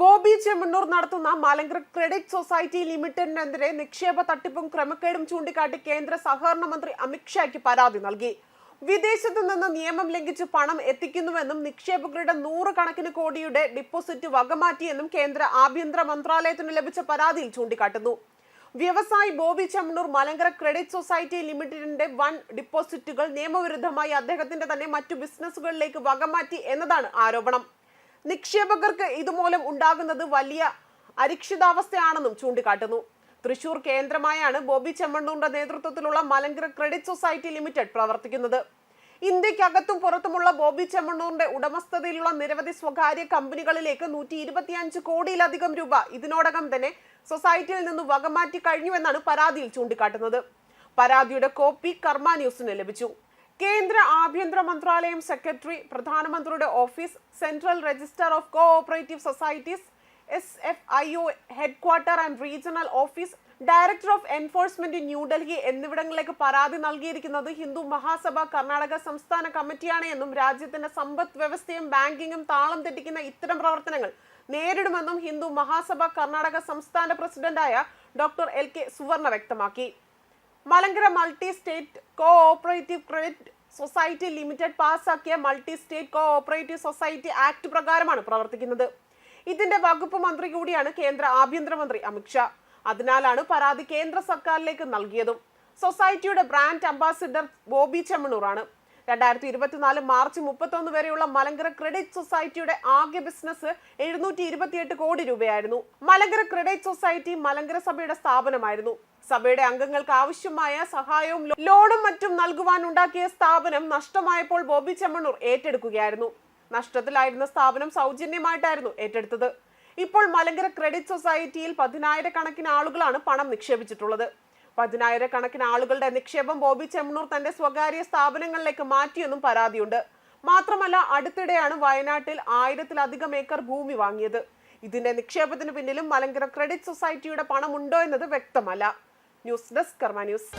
ബോബി ചെമ്മണ്ണൂർ നടത്തുന്ന Malankara credit society ലിമിറ്റഡിനെതിരെ നിക്ഷേപ തട്ടിപ്പും ക്രമക്കേടും ചൂണ്ടിക്കാട്ടി കേന്ദ്ര സഹകരണ മന്ത്രി അമിത്ഷായ്ക്ക് പരാതി നൽകി. വിദേശത്തു നിന്ന് നിയമം ലംഘിച്ച് പണം എത്തിക്കുന്നുവെന്നും നിക്ഷേപകരുടെ നൂറുകണക്കിന് കോടിയുടെ ഡിപ്പോസിറ്റ് വകമാറ്റിയെന്നും കേന്ദ്ര ആഭ്യന്തര മന്ത്രാലയത്തിന് ലഭിച്ച പരാതിയിൽ ചൂണ്ടിക്കാട്ടുന്നു. വ്യവസായി ബോബി ചെമ്മണ്ണൂർ മലങ്കര ക്രെഡിറ്റ് സൊസൈറ്റി ലിമിറ്റഡിന്റെ വൺ ഡിപ്പോസിറ്റുകൾ നിയമവിരുദ്ധമായി അദ്ദേഹത്തിന്റെ തന്നെ മറ്റു ബിസിനസ്സുകളിലേക്ക് വകമാറ്റി എന്നതാണ് ആരോപണം. നിക്ഷേപകർക്ക് ഇതുമൂലം ഉണ്ടാകുന്നത് വലിയ അരിക്ഷിതാവസ്ഥയാണെന്നും ചൂണ്ടിക്കാട്ടുന്നു. തൃശൂർ കേന്ദ്രമായാണ് ബോബി ചെമ്മണ്ണൂറിന്റെ നേതൃത്വത്തിലുള്ള മലങ്കര ക്രെഡിറ്റ് സൊസൈറ്റി ലിമിറ്റഡ് പ്രവർത്തിക്കുന്നത്. ഇന്ത്യക്കകത്തും പുറത്തുമുള്ള ബോബി ചെമ്മണ്ണൂറിന്റെ ഉടമസ്ഥതയിലുള്ള നിരവധി സ്വകാര്യ കമ്പനികളിലേക്ക് നൂറ്റി ഇരുപത്തിയഞ്ച് കോടിയിലധികം രൂപ ഇതിനോടകം തന്നെ സൊസൈറ്റിയിൽ നിന്ന് വകമാറ്റി കഴിഞ്ഞുവെന്നാണ് പരാതിയിൽ ചൂണ്ടിക്കാട്ടുന്നത്. പരാതിയുടെ കോപ്പി കർമ്മ ന്യൂസിന് ലഭിച്ചു. കേന്ദ്ര ആഭ്യന്തര മന്ത്രാലയം സെക്രട്ടറി പ്രധാനമന്ത്രിയുടെ office central register of cooperative societies S F I O headquarter and regional office director of enforcement New Delhi എന്നിവിടങ്ങളിലേക്ക് പരാതി നൽകിയിരിക്കുന്നത് ഹിന്ദു മഹാസഭ കർണാടക സംസ്ഥാന കമ്മിറ്റിയാണ് എന്നും രാജ്യത്തിന്റെ സമ്പദ് വ്യവസ്ഥയും ബാങ്കിങ്ങും താളം തെറ്റിക്കുന്ന ഇത്തരം പ്രവർത്തനങ്ങൾ നേരിടുമെന്നും ഹിന്ദു മഹാസഭ കർണാടക സംസ്ഥാന പ്രസിഡന്റായ ഡോക്ടർ എൽ കെ സുവർണ വ്യക്തമാക്കി. Malankara multi state cooperative credit society limited പാസാക്കിയ multi state cooperative society act പ്രകാരമാണ് പ്രവർത്തിക്കുന്നത്. ഇതിന്റെ വകുപ്പ് മന്ത്രി കൂടിയാണ് കേന്ദ്ര ആഭ്യന്തരമന്ത്രി അമിത്ഷാ അതിനാലാണ് പരാതി കേന്ദ്ര സർക്കാരിലേക്ക് നൽകിയതും. സൊസൈറ്റിയുടെ ബ്രാൻഡ് അംബാസിഡർ ബോബി ചെമ്മണ്ണൂറാണ് രണ്ടായിരത്തി ഇരുപത്തിനാല് മാർച്ച് മുപ്പത്തൊന്ന് വരെയുള്ള മലങ്കര ക്രെഡിറ്റ് സൊസൈറ്റിയുടെ ആകെ ബിസിനസ് എഴുന്നൂറ്റി ഇരുപത്തിയെട്ട് കോടി രൂപയായിരുന്നു. മലങ്കര ക്രെഡിറ്റ് സൊസൈറ്റി മലങ്കര സഭയുടെ സ്ഥാപനമായിരുന്നു. സഭയുടെ അംഗങ്ങൾക്ക് ആവശ്യമായ സഹായവും ലോണും മറ്റും നൽകുവാൻ ഉണ്ടാക്കിയ സ്ഥാപനം നഷ്ടമായപ്പോൾ ബോബി ചെമ്മണ്ണൂർ ഏറ്റെടുക്കുകയായിരുന്നു. നഷ്ടത്തിലായിരുന്ന സ്ഥാപനം സൗജന്യമായിട്ടായിരുന്നു ഏറ്റെടുത്തത്. ഇപ്പോൾ മലങ്കര ക്രെഡിറ്റ് സൊസൈറ്റിയിൽ പതിനായിരക്കണക്കിന് ആളുകളാണ് പണം നിക്ഷേപിച്ചിട്ടുള്ളത്. പതിനായിരക്കണക്കിന് ആളുകളുടെ നിക്ഷേപം ബോബി ചെമ്മണൂർ തന്റെ സ്വകാര്യ സ്ഥാപനങ്ങളിലേക്ക് മാറ്റിയെന്നും പരാതിയുണ്ട്. മാത്രമല്ല അടുത്തിടെയാണ് വയനാട്ടിൽ ആയിരത്തിലധികം ഏക്കർ ഭൂമി വാങ്ങിയത്. ഇതിന്റെ നിക്ഷേപത്തിന് പിന്നിലും മലങ്കര ക്രെഡിറ്റ് സൊസൈറ്റിയുടെ പണമുണ്ടോ എന്നത് വ്യക്തമല്ല. News desk Karma news.